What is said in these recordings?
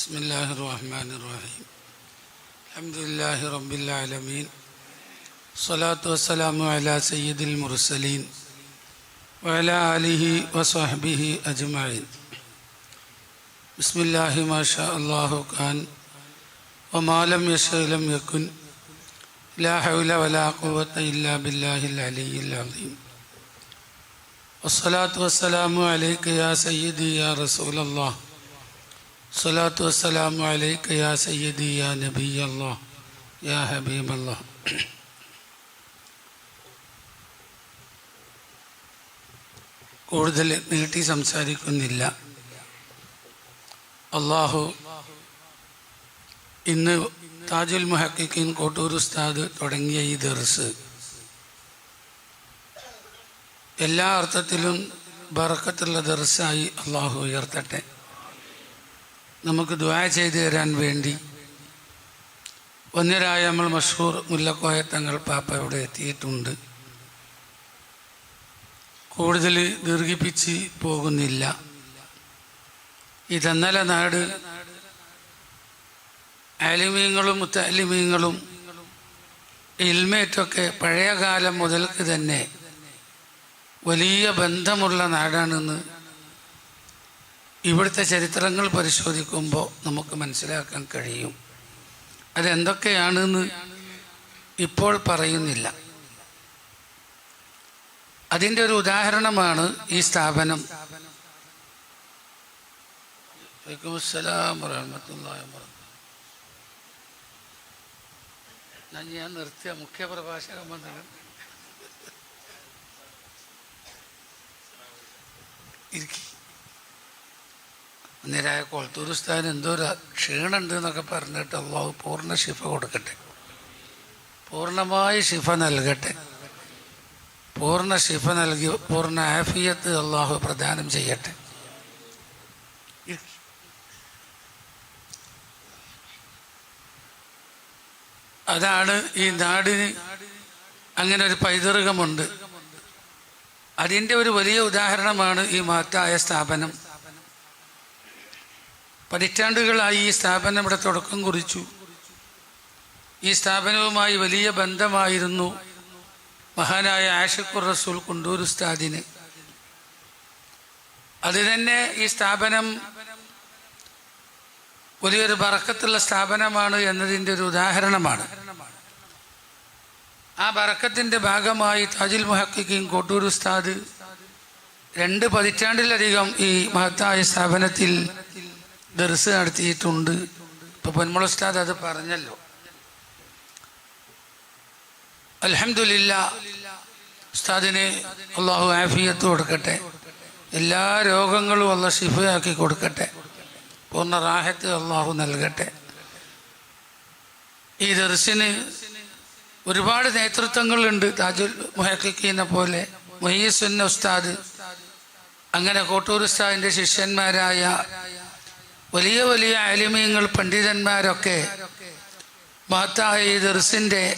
بسم الله الرحمن الرحيم. الحمد لله رب العالمين. الصلاة والسلام على سيد المرسلين وعلى آله وصحبه أجمعين. بسم الله ما شاء الله كان وما لم يشاء لم يكن. لا حول ولا قوة إلا بالله العلي العظيم. والصلاة والسلام عليك يا سيدي يا رسول الله. സ്വലാത്തു വസ്സലാം അലൈക്ക യാ സയ്യദി യാ നബി അല്ലാ യാ ഹബീബ് അല്ലാ കൂടുതൽ നീട്ടി സംസാരിക്കുന്നില്ല. അള്ളാഹു ഇന്ന് താജുൽ മുഹക്കിൻ കോട്ടൂർ ഉസ്താദ് തുടങ്ങിയ ഈ ദർസ്. എല്ലാ അർത്ഥത്തിലും ബറക്കത്തുള്ള ദർസായി അള്ളാഹു ഉയർത്തട്ടെ. നമുക്ക് ദ്വായ ചെയ്തു തരാൻ വേണ്ടി ഒന്നരായ നമ്മൾ മഷൂർ മുല്ലക്കോയ തങ്ങൾ പാപ്പ ഇവിടെ എത്തിയിട്ടുണ്ട്. കൂടുതൽ ദീർഘിപ്പിച്ച് പോകുന്നില്ല. ഈ തന്നല നാട് അലിമീങ്ങളും മുത്തലിമീങ്ങളും ഇൽമേറ്റൊക്കെ പഴയ കാലം മുതൽക്ക് തന്നെ വലിയ ബന്ധമുള്ള നാടാണെന്ന് ഇവിടുത്തെ ചരിത്രങ്ങൾ പരിശോധിക്കുമ്പോൾ നമുക്ക് മനസ്സിലാക്കാൻ കഴിയും. അതെന്തൊക്കെയാണെന്ന് ഇപ്പോൾ പറയുന്നില്ല. അതിന്റെ ഒരു ഉദാഹരണമാണ് ഈ സ്ഥാപനം. ഞാൻ നിർത്തിയ മുഖ്യ പ്രഭാഷകൻ വന്നത് ഇരിക്കി. അന്നേരായ കൊളത്തൂർ ഉസ്താദിന് എന്തോ ഒരു ക്ഷീണുണ്ട് എന്നൊക്കെ പറഞ്ഞിട്ട് അള്ളാഹു പൂർണ ശിഫ കൊടുക്കട്ടെ. പൂർണമായി ശിഫ നൽകട്ടെ. പൂർണ ശിഫ നൽകി പൂർണ ആഫിയത്ത് അള്ളാഹു പ്രദാനം ചെയ്യട്ടെ. അതാണ് ഈ നാടിന് അങ്ങനെ ഒരു പൈതൃകമുണ്ട്. അതിന്റെ ഒരു വലിയ ഉദാഹരണമാണ് ഈ മഹത്തായ സ്ഥാപനം. പതിറ്റാണ്ടുകളായി ഈ സ്ഥാപനം ഇവിടെ തുടക്കം കുറിച്ചു. ഈ സ്ഥാപനവുമായി വലിയ ബന്ധമായിരുന്നു മഹാനായ ആഷിഖുർ റസൂൽ കുണ്ടൂർ ഉസ്താദിന്. അത് തന്നെ ഈ സ്ഥാപനം വലിയൊരു ബറക്കത്തുള്ള സ്ഥാപനമാണ് എന്നതിന്റെ ഒരു ഉദാഹരണമാണ്. ആ ബറക്കത്തിന്റെ ഭാഗമായി താജുൽ മുഹക്കിക്കും കോട്ടൂർ ഉസ്താദ് രണ്ട് പതിറ്റാണ്ടിലധികം ഈ മഹത്തായ സ്ഥാപനത്തിൽ ദർസ് നടത്തിയിട്ടുണ്ട്. ഇപ്പൊ പൊന്മുള ഉസ്താദ് അത് പറഞ്ഞല്ലോ. അലഹമില്ല ഉസ്താദിന് അള്ളാഹു ആഫിയത്ത് കൊടുക്കട്ടെ. എല്ലാ രോഗങ്ങളും അള്ള ഷിഫയാക്കി കൊടുക്കട്ടെ. പൂർണ റാഹത്ത് അള്ളാഹു നൽകട്ടെ. ഈ ദർസിന് ഒരുപാട് നേതൃത്വങ്ങളുണ്ട്. താജുൽ മുഹക്കിനെ പോലെ മൊയ്യസുന്ന ഉസ്താദ് അങ്ങനെ കോട്ടൂർ ഉസ്താദിന്റെ ശിഷ്യന്മാരായ വലിയ വലിയ അലിമീങ്ങൾ പണ്ഡിതന്മാരൊക്കെ മഹത്തായ ദർസിന്റെ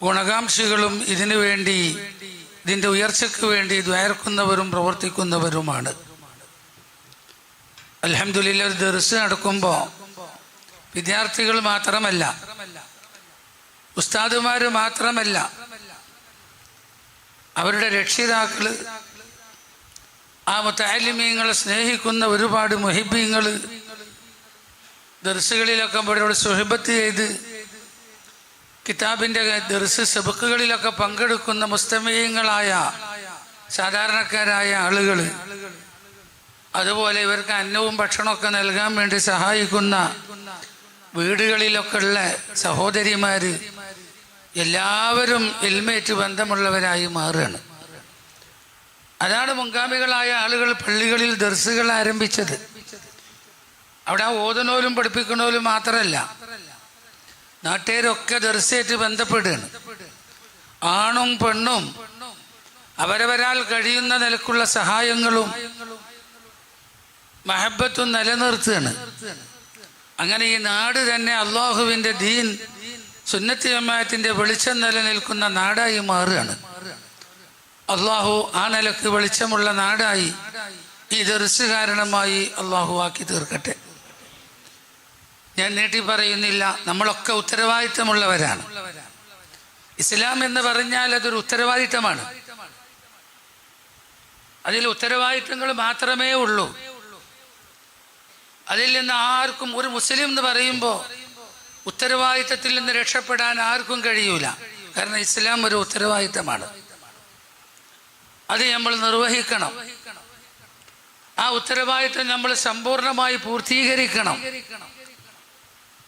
ഗുണകാംക്ഷികളും ഇതിനു വേണ്ടി ഇതിന്റെ ഉയർച്ചയ്ക്ക് വേണ്ടി ദ്വയർക്കുന്നവരും പ്രവർത്തിക്കുന്നവരുമാണ്. അലഹമില്ല ഒരു ദർസ് നടക്കുമ്പോൾ വിദ്യാർത്ഥികൾ മാത്രമല്ല ഉസ്താദുമാർ മാത്രമല്ല അവരുടെ രക്ഷിതാക്കൾ ആ മുത്താലിമീങ്ങളെ സ്നേഹിക്കുന്ന ഒരുപാട് മൊഹിബീങ്ങൾ ദർസുകളിലൊക്കെ അവരോട് സുഹിബത്ത് ചെയ്ത് കിതാബിന്റെ ദർസ് സെബക്കുകളിലൊക്കെ പങ്കെടുക്കുന്ന മുസ്തമീയങ്ങളായ സാധാരണക്കാരായ ആളുകൾ. അതുപോലെ ഇവർക്ക് അന്നവും ഭക്ഷണമൊക്കെ നൽകാൻ വേണ്ടി സഹായിക്കുന്ന വീടുകളിലൊക്കെ ഉള്ള സഹോദരിമാർ എല്ലാവരും എൽമേറ്റ് ബന്ധമുള്ളവരായി മാറുകയാണ്. അതാണ് മുൻഗാമികളായ ആളുകൾ പള്ളികളിൽ ദർസുകൾ ആരംഭിച്ചത്. അവിടെ ഓതുനോലും പഠിപ്പിക്കണോലും മാത്രമല്ല നാട്ടുകാരൊക്കെ ദർശയായിട്ട് ബന്ധപ്പെടുകയാണ്. ആണും പെണ്ണും അവരവരാൽ കഴിയുന്ന നിലക്കുള്ള സഹായങ്ങളും മഹബത്തും നിലനിർത്തുകയാണ്. അങ്ങനെ ഈ നാട് തന്നെ അള്ളാഹുവിന്റെ ദീൻ സുന്നത്തി ജമാഅത്തിന്റെ വെളിച്ചം നിലനിൽക്കുന്ന നാടായി മാറുകയാണ്. അള്ളാഹു ആ നിലയ്ക്ക് വെളിച്ചമുള്ള നാടായി ഈ ദർസ് കാരണമായി അള്ളാഹു ആക്കി തീർക്കട്ടെ. ഞാൻ നീട്ടി പറയുന്നില്ല നമ്മളൊക്കെ ഉത്തരവാദിത്തമുള്ളവരാണ്. ഇസ്ലാം എന്ന് പറഞ്ഞാൽ അതൊരു ഉത്തരവാദിത്തമാണ്. അതിൽ ഉത്തരവാദിത്തങ്ങൾ മാത്രമേ ഉള്ളൂ. അതിൽ നിന്ന് ആർക്കും ഒരു മുസ്ലിം എന്ന് പറയുമ്പോൾ ഉത്തരവാദിത്തത്തിൽ നിന്ന് രക്ഷപ്പെടാൻ ആർക്കും കഴിയൂല. കാരണം ഇസ്ലാം ഒരു ഉത്തരവാദിത്തമാണ്. അത് നമ്മൾ നിർവഹിക്കണം. ആ ഉത്തരവാദിത്തം നമ്മൾ സമ്പൂർണമായി പൂർത്തീകരിക്കണം.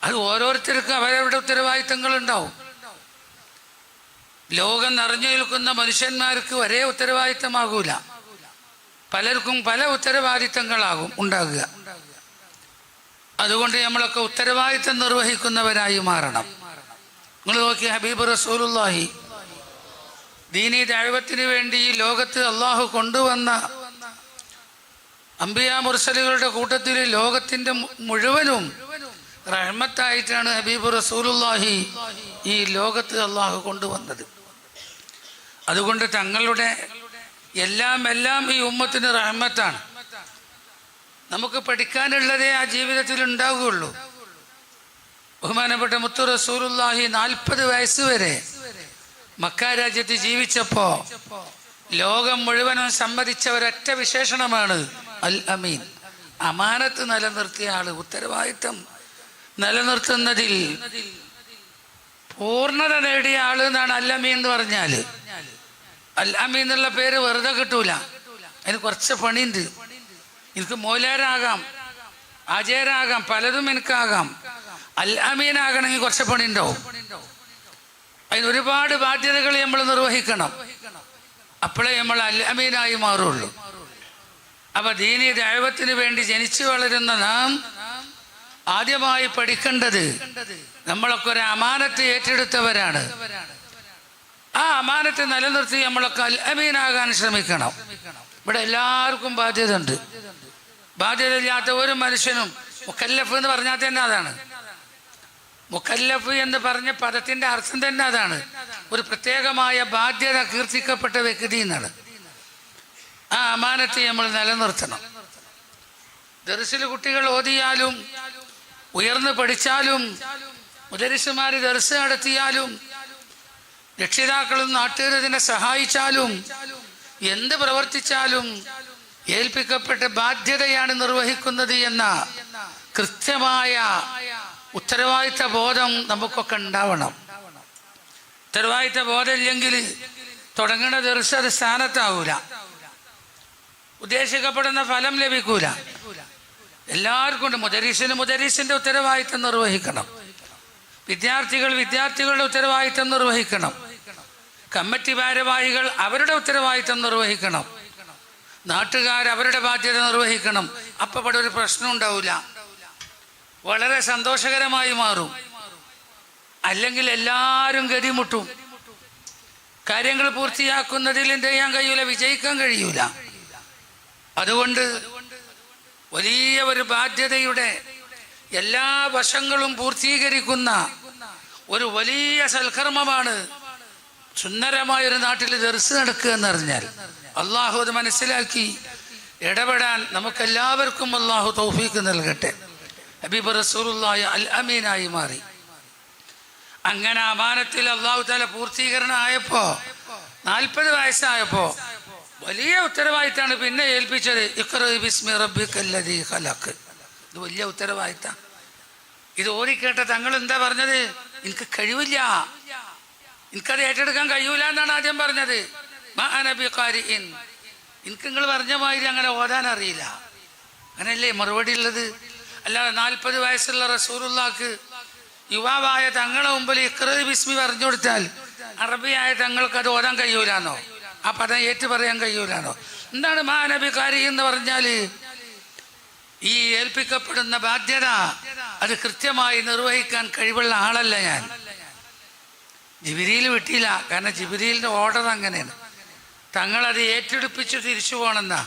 അത് ഓരോരുത്തർക്കും അവരവരുടെ ഉത്തരവാദിത്തങ്ങൾ ഉണ്ടാവും ലോകം നിറഞ്ഞു നിൽക്കുന്ന മനുഷ്യന്മാർക്ക് ഒരേ ഉത്തരവാദിത്തമാകൂല. പലർക്കും പല ഉത്തരവാദിത്തങ്ങളാകും ഉണ്ടാകുക. അതുകൊണ്ട് നമ്മളൊക്കെ ഉത്തരവാദിത്തം നിർവഹിക്കുന്നവരായി മാറണം. നിങ്ങൾ നോക്കി ഹബീബ് റസൂലുല്ലാഹി ദീനി ദൈവത്തിന് വേണ്ടി ഈ ലോകത്ത് അള്ളാഹു കൊണ്ടുവന്ന അംബിയ മുർസലുകളുടെ കൂട്ടത്തിൽ ലോകത്തിന്റെ മുഴുവനും റഹ്മത്തായിട്ടാണ് ഹബീബ് റസൂലുല്ലാഹി ഈ ലോകത്ത് അള്ളാഹു കൊണ്ടുവന്നത്. അതുകൊണ്ട് തങ്ങളുടെ എല്ലാം എല്ലാം ഈ ഉമ്മത്തിന് റഹ്മത്താണ്. നമുക്ക് പഠിക്കാനുള്ളതേ ആ ജീവിതത്തിൽ ഉണ്ടാവുകയുള്ളൂ ബഹുമാനപ്പെട്ട മുത്തു റസൂറുല്ലാഹി നാൽപ്പത് വയസ്സ് വരെ മക്ക രാജ്യത്ത് ജീവിച്ചപ്പോ ലോകം മുഴുവനും സമ്മതിച്ച ഒരൊറ്റ വിശേഷണമാണ് അൽ അമീൻ. അമാനത്ത് നിലനിർത്തിയ ആൾ ഉത്തരവാദിത്തം നിലനിർത്തുന്നതിൽ പൂർണത നേടിയ ആൾ എന്നാണ് അൽ അമീൻ എന്ന് പറഞ്ഞാൽ. അൽ അമീൻ എന്നുള്ള പേര് വെറുതെ കിട്ടൂല. അതിന് കുറച്ച് പണിയുണ്ട്. എനിക്ക് മോലാരാകാം അജയരാകാം പലതും എനിക്കാകാം. അൽ അമീനാകണമെങ്കിൽ കുറച്ച് പണി ഉണ്ടാവും അതിന് ഒരുപാട് ബാധ്യതകൾ നമ്മൾ നിർവഹിക്കണം. അപ്പോഴേ നമ്മൾ അൽ അമീനായി മാറുള്ളൂ. അപ്പൊ ദീനി ദൈവത്തിന് വേണ്ടി ജനിച്ചു വളരുന്ന നാം ആദ്യമായി പഠിക്കേണ്ടത് നമ്മളൊക്കെ ഒരു അമാനത്ത് ഏറ്റെടുത്തവരാണ്. ആ അമാനത്തെ നിലനിർത്തി നമ്മളൊക്കെ അൽ അമീനാകാൻ ശ്രമിക്കണം. ഇവിടെ എല്ലാവർക്കും ബാധ്യത ഉണ്ട് ബാധ്യത ഇല്ലാത്ത ഒരു മനുഷ്യനും മുക്കല്ലഫ് എന്ന് പറഞ്ഞാൽ തന്നെ അതാണ്. മുക്കല്ലഫ് എന്ന് പറഞ്ഞ പദത്തിന്റെ അർത്ഥം തന്നെ അതാണ്. ഒരു പ്രത്യേകമായ ബാധ്യത കീർത്തിക്കപ്പെട്ട വ്യക്തി എന്നാണ്. ആ അമാനത്തെ നമ്മൾ നിലനിർത്തണം. ദർസിൽ കുട്ടികൾ ഓതിയാലും ഉയർന്ന് പഠിച്ചാലും മുദരിസുമാർ ദർസ് നടത്തിയാലും രക്ഷിതാക്കളും നാട്ടുകാരതിനെ സഹായിച്ചാലും എന്ത് പ്രവർത്തിച്ചാലും ഏൽപ്പിക്കപ്പെട്ട ബാധ്യതയാണ് നിർവഹിക്കുന്നത് എന്ന കൃത്യമായ ഉത്തരവാദിത്ത ബോധം നമുക്കൊക്കെ ഉണ്ടാവണം. ഉത്തരവാദിത്ത ബോധമില്ലെങ്കിൽ തുടങ്ങുന്ന ദിവസം അത് സ്ഥാനത്താവൂല. ഉദ്ദേശിക്കപ്പെടുന്ന ഫലം ലഭിക്കൂല. എല്ലാവർക്കും ഉണ്ട്. മുദരീസിന് മുദരീസിന്റെ ഉത്തരവാദിത്തം നിർവഹിക്കണം. വിദ്യാർത്ഥികൾ വിദ്യാർത്ഥികളുടെ ഉത്തരവാദിത്തം നിർവഹിക്കണം. കമ്മിറ്റി ഭാരവാഹികൾ അവരുടെ ഉത്തരവാദിത്തം നിർവഹിക്കണം. നാട്ടുകാർ അവരുടെ ബാധ്യത നിർവഹിക്കണം. അപ്പൊ ഇവിടെ ഒരു പ്രശ്നം ഉണ്ടാവില്ല വളരെ സന്തോഷകരമായി മാറും. അല്ലെങ്കിൽ എല്ലാവരും ഗതിമുട്ടും കാര്യങ്ങൾ പൂർത്തിയാക്കുന്നതിൽ എന്ത് ചെയ്യാൻ കഴിയൂല? വിജയിക്കാൻ കഴിയൂല. അതുകൊണ്ട് വലിയ ഒരു ബാധ്യതയുടെ എല്ലാ വശങ്ങളും പൂർത്തീകരിക്കുന്ന ഒരു വലിയ സൽക്കർമ്മമാണ് സുന്ദരമായ ഒരു നാട്ടിൽ ദർസ് നടക്കുക എന്ന് പറഞ്ഞാൽ അള്ളാഹു അത് മനസ്സിലാക്കി. ഇടപെടാൻ നമുക്കെല്ലാവർക്കും അള്ളാഹു തൗഫീക്ക് നൽകട്ടെ. ഹബീബ് റസൂലുള്ളാഹി അൽ അമീനായി മാറി. അങ്ങനെ അമാനത്തിൽ അള്ളാഹു താല പൂർത്തീകരണം ആയപ്പോ നാൽപ്പത് വയസ്സായപ്പോ വലിയ ഉത്തരവാദിത്താണ് പിന്നെ ഏൽപ്പിച്ചത് ഇഖ്റ ബിസ്മി ഖലഖ്. ഇത് വലിയ ഉത്തരവാദിത്ത ഇത് ഓടിക്കേട്ട തങ്ങൾ എന്താ പറഞ്ഞത്? എനിക്ക് കഴിവില്ല. എനിക്കത് ഏറ്റെടുക്കാൻ കഴിയൂല എന്നാണ് ആദ്യം പറഞ്ഞത്. എനിക്ക് നിങ്ങൾ പറഞ്ഞ മാതിരി അങ്ങനെ ഓതാൻ അറിയില്ല. അങ്ങനല്ലേ മറുപടി ഉള്ളത്? അല്ലാതെ നാൽപ്പത് വയസ്സുള്ള റസൂറുള്ളാക്ക് യുവാവായ തങ്ങളെ മുമ്പിൽ ഇക്ര ബിസ്മി പറഞ്ഞു കൊടുത്താൽ അറബിയായ തങ്ങൾക്ക് അത് ഓതാൻ കഴിയൂലാന്നോ? ആ പദം ഏറ്റു പറയാൻ കഴിയൂലാണോ എന്താണ് മാനബികാരി എന്ന് പറഞ്ഞാൽ ഈ ഏൽപ്പിക്കപ്പെടുന്ന ബാധ്യത അത് കൃത്യമായി നിർവഹിക്കാൻ കഴിവുള്ള ആളല്ല ഞാൻ. ജിബിരിയിൽ വിട്ടില്ല. കാരണം ജിബിരിയിലിന്റെ ഓർഡർ അങ്ങനെയാണ്. തങ്ങളത് ഏറ്റെടുപ്പിച്ച് തിരിച്ചു പോകണമെന്നാ.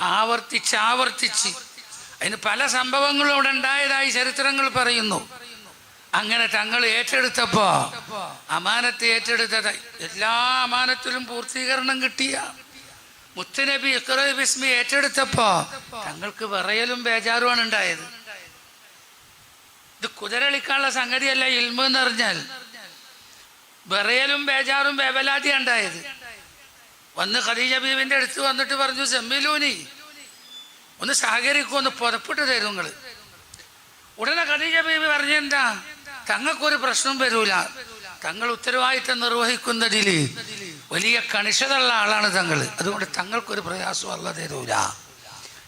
ആവർത്തിച്ച് ആവർത്തിച്ച്. അതിന് പല സംഭവങ്ങളും അവിടെ ഉണ്ടായതായി ചരിത്രങ്ങൾ പറയുന്നു. അങ്ങനെ തങ്ങൾ ഏറ്റെടുത്തപ്പോ അമാനത്ത് ഏറ്റെടുത്തത് എല്ലാ അമാനത്തിലും പൂർത്തീകരണം കിട്ടിയ. മുത്തുനബി ഇക്രബിസ്മി ഏറ്റെടുത്തപ്പോ തങ്ങൾക്ക് വിറയലും ബേജാറുമാണ് ഉണ്ടായത്. ഇത് കുതിരളിക്കാനുള്ള സംഗതിയല്ല ഇൽമെന്ന് പറഞ്ഞാൽ വിറയലും ബേജാറും ബേബലാതിയാണ് ഉണ്ടായത്. വന്ന് ഖദീജ ബീവിന്റെ അടുത്ത് വന്നിട്ട് പറഞ്ഞു സെമ്മിലൂനി ഒന്ന് സഹകരിക്കും ഒന്ന് പുറപ്പെട്ട് തരും നിങ്ങൾ ഉടനെ ഖദീജ ബീവി പറഞ്ഞെന്താ തങ്ങൾക്കൊരു പ്രശ്നം വരൂല. തങ്ങൾ ഉത്തരവാദിത്തം നിർവഹിക്കുന്നതിൽ വലിയ കണിഷതുള്ള ആളാണ് തങ്ങൾ അതുകൊണ്ട് തങ്ങൾക്കൊരു പ്രയാസം അല്ല തരൂല.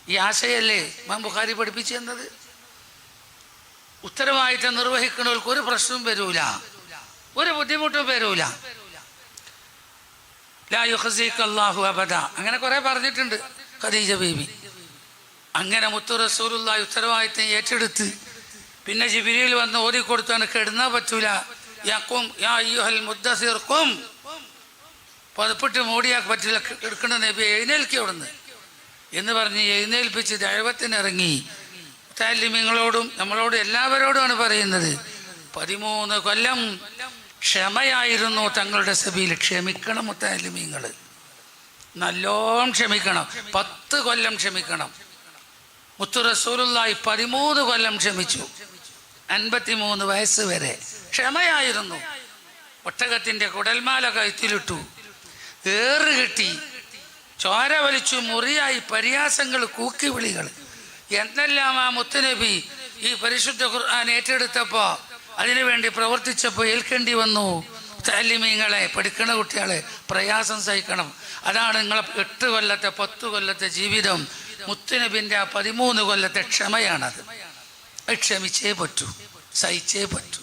ഈ ആശയല്ലേ മാം ബുഖാരി പഠിപ്പിച്ചു തന്നത്? ഉത്തരവാദിത്തം നിർവഹിക്കുന്നവർക്ക് ഒരു പ്രശ്നവും വരൂല. ഒരു ബുദ്ധിമുട്ടും വരൂല. അല്ലാഹു അബദ. അങ്ങനെ കുറെ പറഞ്ഞിട്ടുണ്ട് ഖദീജ ബീബി അങ്ങനെ മുത്തു റസൂലുള്ള ഉത്തരവാദിത്തം ഏറ്റെടുത്ത് പിന്നെ ജിബിരിയിൽ വന്ന് ഓതി കൊടുത്താണ് കിടന്നാ പറ്റൂല. യാക്കും യാ അയ്യുഹൽ മൂടിയാ പറ്റില്ല. എടുക്കേണ്ട നബി എഴുന്നേൽക്കി അവിടുന്ന്. എന്ന് പറഞ്ഞ് എഴുന്നേൽപ്പിച്ച് ദൈവത്തിനിറങ്ങി. താലിമ്യങ്ങളോടും നമ്മളോടും എല്ലാവരോടുമാണ് പറയുന്നത്. പതിമൂന്ന് കൊല്ലം ക്ഷമയായിരുന്നു തങ്ങളുടെ സഭയിൽ. ക്ഷമിക്കണം മുത്തലിമീങ്ങൾ നല്ലോം ക്ഷമിക്കണം. പത്ത് കൊല്ലം ക്ഷമിക്കണം. മുത്തു റസൂലുള്ളായി പതിമൂന്ന് കൊല്ലം ക്ഷമിച്ചു. അൻപത്തിമൂന്ന് വയസ്സ് വരെ. ക്ഷമയായിരുന്നു. ഒട്ടകത്തിന്റെ കുടൽമാല കഴുത്തിലിട്ടു. ഏറ് കിട്ടി. ചോര വലിച്ചു മുറിയായി പരിയാസങ്ങൾ കൂക്കി വിളികൾ എന്തെല്ലാം ആ മുത്തുനബി ഈ പരിശുദ്ധ ഖുർആൻ ഏറ്റെടുത്തപ്പോ അതിനുവേണ്ടി പ്രവർത്തിച്ചപ്പോൾ ഏൽക്കേണ്ടി വന്നു. താലിമീങ്ങളെ പഠിക്കണ കുട്ടികളെ പ്രയാസം സഹിക്കണം. അതാണ് നിങ്ങളെ എട്ട് കൊല്ലത്തെ പത്ത് കൊല്ലത്തെ ജീവിതം. മുത്തുനബിന്റെ ആ പതിമൂന്ന് കൊല്ലത്തെ ക്ഷമയാണത്. ക്ഷമിച്ചേ പറ്റൂ സഹിച്ചേ പറ്റൂ.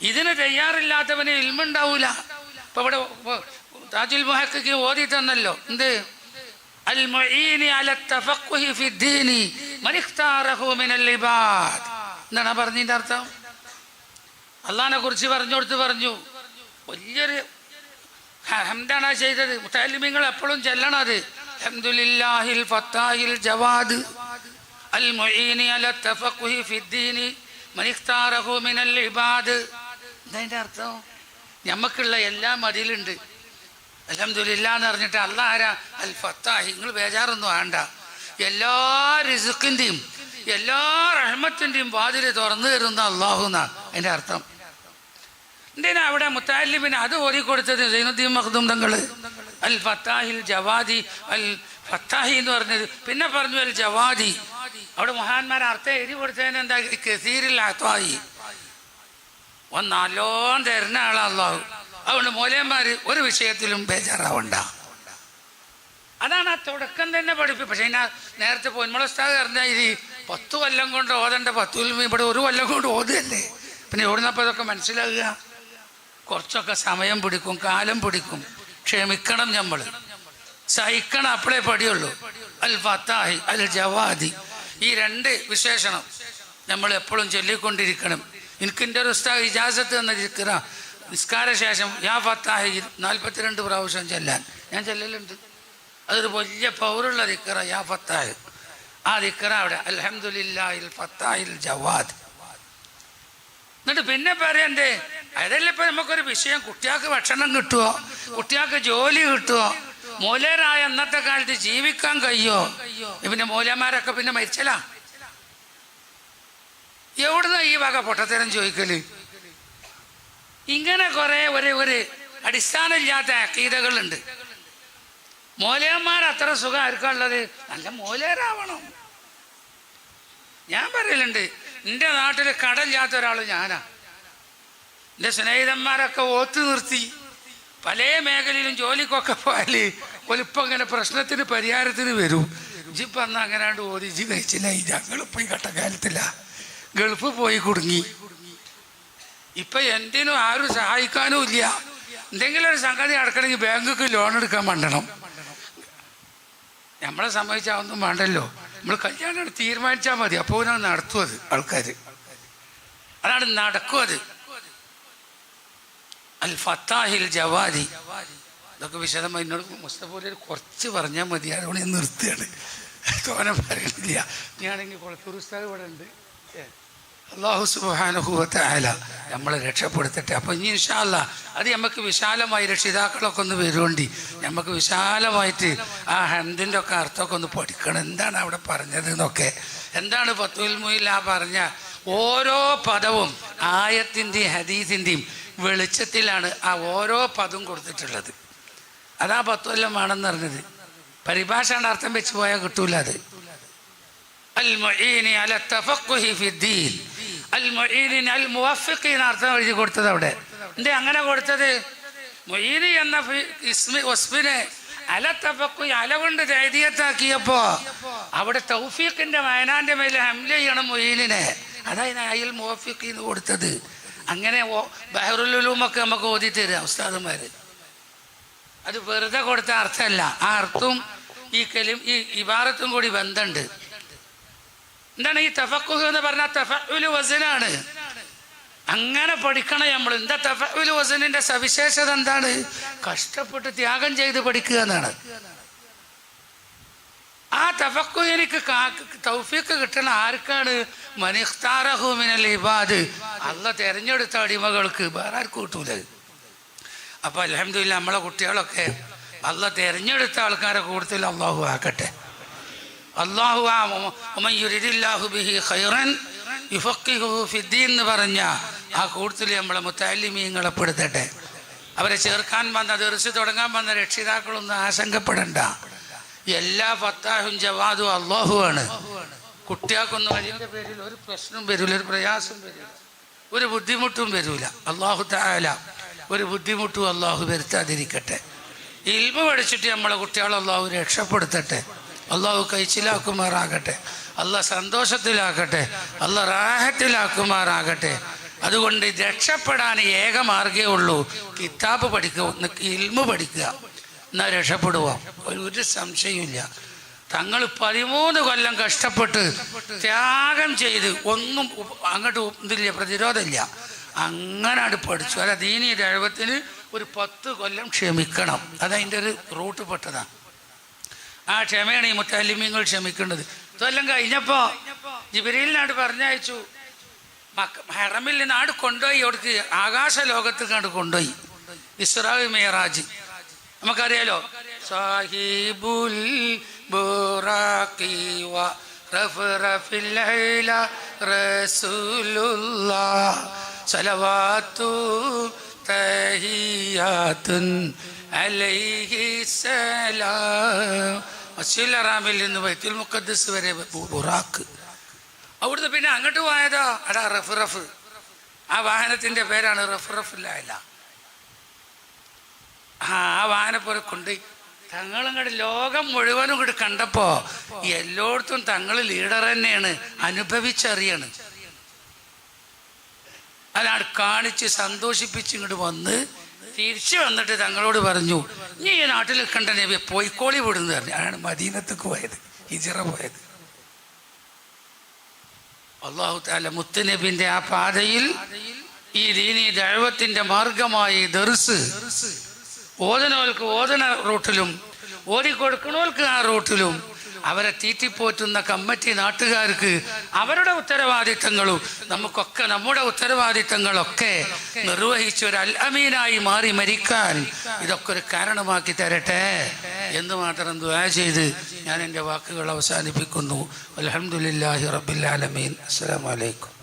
ഇതിന് തയ്യാറില്ലാത്തവന് ഇൽമുണ്ടാവൂല. ഇപ്പൊ ഇവിടെ താജുൽ മുഹക്കി ഓതി തന്നല്ലോ. എന്ത്? എന്താണ് പറഞ്ഞതിന്റെ അർത്ഥം? അള്ളാഹിനെ കുറിച്ച് പറഞ്ഞു. പറഞ്ഞു വലിയൊരു ഹംദാണ് ചെയ്തത്. മുത്താലിമ്യങ്ങൾ എപ്പോഴും ചെല്ലണം അത്. അൽഹംദുലില്ലാഹിൽ ഫത്താഹിൽ ജവാദ്. അൽ മുഈനി അല തഫഖുഹി ഫിദ്ദീനി. മനിഖ്താറഹു മിനൽ ഇബാദ്. എന്താ അർത്ഥം? ഞമ്മക്കുള്ള എല്ലാ അതിലുണ്ട് അലഹമില്ല എന്ന് പറഞ്ഞിട്ട് അല്ല ആരാ? അൽ ഫത്താഹി. നിങ്ങൾ ബേജാറൊന്നും വേണ്ട എല്ലാ റിസുക്കിന്റെയും എല്ലാ റഹ്മത്തിന്റെയും വാതിൽ തുറന്നു തരുന്ന അള്ളാഹു അതിന്റെ അർത്ഥം. എന്തിനാ അവിടെ മുത്താലിബിന് അത് ഓതിക്കൊടുത്തത് സൈനുദ്ദീൻ മഖ്ദൂം തങ്ങൾ അൽ ഫത്താഹിൽ ജവാദി അൽ ഫത്താഹി എന്ന് പറഞ്ഞത്. പിന്നെ പറഞ്ഞു അൽ ജവാദി. അവിടെ മഹാന്മാരെ അർത്ഥം എഴുതി കൊടുത്തതിന് എന്താ? കസീരിൽ അത്തായി ഒന്ന് തരുന്ന ആളാള്ളാഹു അതുകൊണ്ട് മൂലയന്മാര് ഒരു വിഷയത്തിലും ബേജാറാവണ്ട. അതാണ് ആ തുടക്കം തന്നെ പഠിപ്പി. പക്ഷെ ഞാൻ നേരത്തെ പൊന്മുളസ്താവ് പറഞ്ഞ ഇത് പത്ത് കൊല്ലം കൊണ്ട് ഓതണ്ട? പത്തു കൊല്ലം ഇവിടെ ഒരു കൊല്ലം കൊണ്ട് ഓതുകയല്ലേ? പിന്നെ ഓടുന്നപ്പോൾ ഇതൊക്കെ മനസ്സിലാകുക? കുറച്ചൊക്കെ സമയം പിടിക്കും കാലം പിടിക്കും. ക്ഷമിക്കണം നമ്മൾ സഹിക്കണം അപ്പോഴേ പടിയുള്ളൂ. അൽ ഫത്താഹി അൽ ജവാദി. ഈ രണ്ട് വിശേഷണം നമ്മൾ എപ്പോഴും ചൊല്ലിക്കൊണ്ടിരിക്കണം. എനിക്ക് എന്റെ ഒരു ഉസ്താദ് ഇജാസത്ത് തന്നിരിക്കുന്ന നിസ്കാര ശേഷം യാ ഫത്താഹി നാൽപ്പത്തിരണ്ട് പ്രാവശ്യം ചെല്ലാൻ. ഞാൻ ചെല്ലലുണ്ട്. അതൊരു വലിയ പൗരുള്ള ദിക്കറ യാ ഫത്താഹ്. ആ ദിക്കറ അവിടെ. ഫത്താഹിൽ ജവാദ്. എന്നിട്ട് പിന്നെ പറയണ്ടേ അതല്ല ഇപ്പൊ നമുക്കൊരു വിഷയം. കുട്ടികൾക്ക് ഭക്ഷണം കിട്ടുമോ കുട്ടികൾക്ക് ജോലി കിട്ടുമോ മൂലരായ അന്നത്തെ കാലത്ത് ജീവിക്കാൻ കഴിയോ? പിന്നെ മൂലന്മാരൊക്കെ പിന്നെ മരിച്ചലാ. എവിടുന്ന ഈ വക പൊട്ടത്തരം ചോദിക്കൽ? ഇങ്ങനെ കുറെ ഒരു ഒരു അടിസ്ഥാനമില്ലാത്ത അക്കീതകളുണ്ട്. മൂലയന്മാർ അത്ര സുഖം ആർക്കുള്ളത് നല്ല മൂലയരാവണം ഞാൻ പറയലുണ്ട് എന്റെ നാട്ടിൽ കടലില്ലാത്ത ഒരാൾ ഞാനാ. എന്റെ സ്നേഹിതന്മാരൊക്കെ ഓത്തു നിർത്തി. പല മേഖലയിലും ജോലിക്കൊക്കെ പോയാൽ ഒലിപ്പം ഇങ്ങനെ പ്രശ്നത്തിന് പരിഹാരത്തിന് വരും. ജിപ്പ് അന്ന് അങ്ങനെ ഓതി ജി കഴിച്ചില്ല ഈ ഞങ്ങൾ പോയി കട്ടക്കാലത്തില്ല ഗൾഫ് പോയി കുടുങ്ങി. ഇപ്പൊ എന്തിനും ആരും സഹായിക്കാനും ഇല്ല. എന്തെങ്കിലും ഒരു സംഗതി നടക്കണമെങ്കിൽ ബാങ്കിൽ ലോൺ എടുക്കാൻ വേണ്ടണം നമ്മളെ സംബന്ധിച്ചാൽ ഒന്നും വേണ്ടല്ലോ. നമ്മൾ കല്യാണം തീരുമാനിച്ചാൽ മതി. അപ്പോൾ ഞാൻ നടത്തും അത് ആൾക്കാർ അതാണ് നടക്കും അത്. അൽ ഫത്താഹിൽ ജവാദി ഇതൊക്കെ വിശദമായി എന്നോട് മുസ്തഫൂരിൽ കുറച്ച് പറഞ്ഞാൽ മതി. അതുകൊണ്ട് ഞാൻ നിർത്തുകയാണ്. തോനെ പറയുന്നില്ല ഞാനെങ്കിൽ കുളത്തൂർ ഉസ്താദ് ഇവിടെ ഉണ്ട്. അള്ളാഹു സുബാനുഭൂവത്തായാല നമ്മൾ രക്ഷപ്പെടുത്തട്ടെ. അപ്പോൾ ഇനി ഇൻഷാല്ല അത് നമുക്ക് വിശാലമായി രക്ഷിതാക്കളൊക്കെ ഒന്ന് വരുവേണ്ടി. നമുക്ക് വിശാലമായിട്ട് ആ ഹന്തിന്റെ ഒക്കെ അർത്ഥമൊക്കെ ഒന്ന് പഠിക്കണം. എന്താണ് അവിടെ പറഞ്ഞത് എന്നൊക്കെ. എന്താണ് പത്തുൽമുയിൽ ആ പറഞ്ഞ? ഓരോ പദവും ആയത്തിന്റെയും ഹദീസിന്റെയും വെളിച്ചത്തിലാണ് ആ ഓരോ പദവും കൊടുത്തിട്ടുള്ളത്. അതാ പത്തുകൊല്ലമാണെന്ന് പറഞ്ഞത്. പരിഭാഷയാണ് അർത്ഥം വെച്ച് പോയാൽ കിട്ടൂല അത്. അൽ അല ഫിദ്ദീൻ. അൽ മൊയ്ദീൻ അൽ മുവഫിഖീൻ അർത്ഥം എഴുതി കൊടുത്തത് അവിടെ. എന്തേ അങ്ങനെ കൊടുത്തത്? മൊയ്ദി എന്ന ഇസ്മി ഒസ്മിനെ അല തപ്പക്കു അല കൊണ്ട് ദൈതീയത്താക്കിയപ്പോ അവിടെ തൗഫീഖിന്റെ വയനാന്റെ മേലെ ഹംല ചെയ്യണം മൊയ്ദീനെ അതായത് അയൽ മുവഫിഖീൻ കൊടുത്തത്. അങ്ങനെ ബഹറുലുമൊക്കെ നമുക്ക് ഓതി തരാം ഉസ്താദന്മാര് അത് വെറുതെ കൊടുത്ത അർത്ഥമല്ല. ആ അർത്ഥം ഈ കലിം ഈ ഇബാറത്തും കൂടി ബന്ധമുണ്ട് എന്താണ് ഈ തഫക്കുഹ് എന്ന് പറഞ്ഞാൽ തഫഉലു വസനാണ്. അങ്ങനെ പഠിക്കണം നമ്മൾ എന്താ തഫഉലു വസനിന്റെ സവിശേഷത എന്താണ്? കഷ്ടപ്പെട്ട് ത്യാഗം ചെയ്ത് പഠിക്കുക എന്നാണ്. ആ തഫക്കു എനിക്ക് തൗഫീക്ക് കിട്ടണ ആർക്കാണ്? മനിഖ്താറഹുമിനൽ ഇബാദ്. അല്ല തിരഞ്ഞെടുത്ത അടിമകൾക്ക്. വേറെ ആർക്കും കിട്ടൂല. അപ്പൊ അലഹമില്ല നമ്മളെ കുട്ടികളൊക്കെ അല്ല തിരഞ്ഞെടുത്ത ആൾക്കാരെ കൂടുതൽ അള്ളാഹു ആക്കട്ടെ. അള്ളാഹു ആ ബിഹി ഖൈറൻ ഫിദ്ദീൻ എന്ന് പറഞ്ഞ ആ കൂട്ടത്തിൽ നമ്മളെ മുത്താലിമീങ്ങളെ പെടുത്തട്ടെ. അവരെ ചേർക്കാൻ വന്ന ദർസ് തുടങ്ങാൻ വന്ന രക്ഷിതാക്കളൊന്നും ആശങ്കപ്പെടണ്ട. എല്ലാ ഫത്താഹും ജവാദും അള്ളാഹുവാണ് കുട്ടികൾക്കൊന്നും വലിയ പേരിൽ ഒരു പ്രശ്നവും വരില്ല ഒരു പ്രയാസം വരില്ല ഒരു ബുദ്ധിമുട്ടും വരില്ല അള്ളാഹു താല ഒരു ബുദ്ധിമുട്ടും അള്ളാഹു വരുത്താതിരിക്കട്ടെ. ഇൽമ പഠിച്ചിട്ട് നമ്മളെ കുട്ടികളെ അള്ളാഹു രക്ഷപ്പെടുത്തട്ടെ. അള്ളാഹു കഴിച്ചിലാക്കുമാറാകട്ടെ. അള്ളാഹ് സന്തോഷത്തിലാക്കട്ടെ അള്ളാഹ് റാഹത്തിലാക്കുമാറാകട്ടെ. അതുകൊണ്ട് രക്ഷപ്പെടാൻ ഏക മാർഗേ ഉള്ളൂ. കിതാബ് പഠിക്കുക ഇൽമു പഠിക്കുക. എന്നാൽ രക്ഷപ്പെടുക ഒരു ഒരു സംശയമില്ല തങ്ങൾ പതിമൂന്ന് കൊല്ലം കഷ്ടപ്പെട്ട് ത്യാഗം ചെയ്ത് ഒന്നും അങ്ങോട്ട് ഇതില്ല പ്രതിരോധമില്ല. അങ്ങനെ അത് പഠിച്ചു. അല്ല ദീനി ദൈവത്തിന് ഒരു പത്ത് കൊല്ലം ക്ഷമിക്കണം. അതതിന്റെ ഒരു റൂട്ട് പെട്ടതാണ്. ആ ക്ഷമയാണ് ഈ മുത്തല്ലിമ്യങ്ങൾ ക്ഷമിക്കേണ്ടത്. ഇതെല്ലാം കഴിഞ്ഞപ്പോ ജിബിരിലിനാട് പറഞ്ഞയച്ചു. ഹറമിൽ നിന്ന് ആട് കൊണ്ടുപോയി അവിടേക്ക് ആകാശ ലോകത്ത് കണ്ട് കൊണ്ടുപോയി. ഇസ്രാവ് മേറാജ് നമുക്കറിയാലോ? സാഹിബുൽ ബുറാഖി വ സലാം മസ്ജിദുൽ അറാമിൽ നിന്ന് ബൈത്തുൽ മുക്കദ്സ് വരെ ബുറാക്ക്. അവിടുന്ന് പിന്നെ അങ്ങോട്ട് പോയതോ അടാ റഫ് റഫ്. ആ വാഹനത്തിന്റെ പേരാണ് റഫ് റഫില്ല ആ വാഹനപ്പോലെ കൊണ്ട് തങ്ങളും കൂടെ ലോകം മുഴുവനും കൂടി കണ്ടപ്പോ എല്ലായിടത്തും തങ്ങൾ ലീഡർ തന്നെയാണ് അനുഭവിച്ചറിയാണ്. അതാണ് കാണിച്ച് സന്തോഷിപ്പിച്ച് ഇങ്ങോട്ട് വന്ന് തിരിച്ചു വന്നിട്ട് തങ്ങളോട് പറഞ്ഞു നീ ഈ നാട്ടിൽ കണ്ട നബിയെ പോയിക്കോളി വിടുന്നു പറഞ്ഞു. അതാണ് മദീനത്തേക്ക് പോയത് ഹിജറ പോയത്. അള്ളാഹു താല മുത്തുനബിന്റെ ആ പാതയിൽ ഈ ദീനി ദൈവത്തിന്റെ മാർഗമായി ദർസ് ഓതനോൽക്ക് ഓതന റൂട്ടിലും ഓടിക്കൊടുക്കണോൽക്ക് ആ റൂട്ടിലും അവരെ തീറ്റിപ്പോറ്റുന്ന കമ്മിറ്റി നാട്ടുകാർക്ക് അവരുടെ ഉത്തരവാദിത്തങ്ങളും നമുക്കൊക്കെ നമ്മുടെ ഉത്തരവാദിത്തങ്ങളൊക്കെ നിർവഹിച്ച് ഒരു അൽഅമീനായി മാറി മരിക്കാൻ ഇതൊക്കെ ഒരു കാരണമാക്കി തരട്ടെ എന്ന് മാത്രം ദുആ ചെയ്ത് ഞാൻ എന്റെ വാക്കുകൾ അവസാനിപ്പിക്കുന്നു. അലഹമുല്ലാഹി റബ്ബിൽ ആലമീൻ. അസ്സലാമു അലൈക്കും.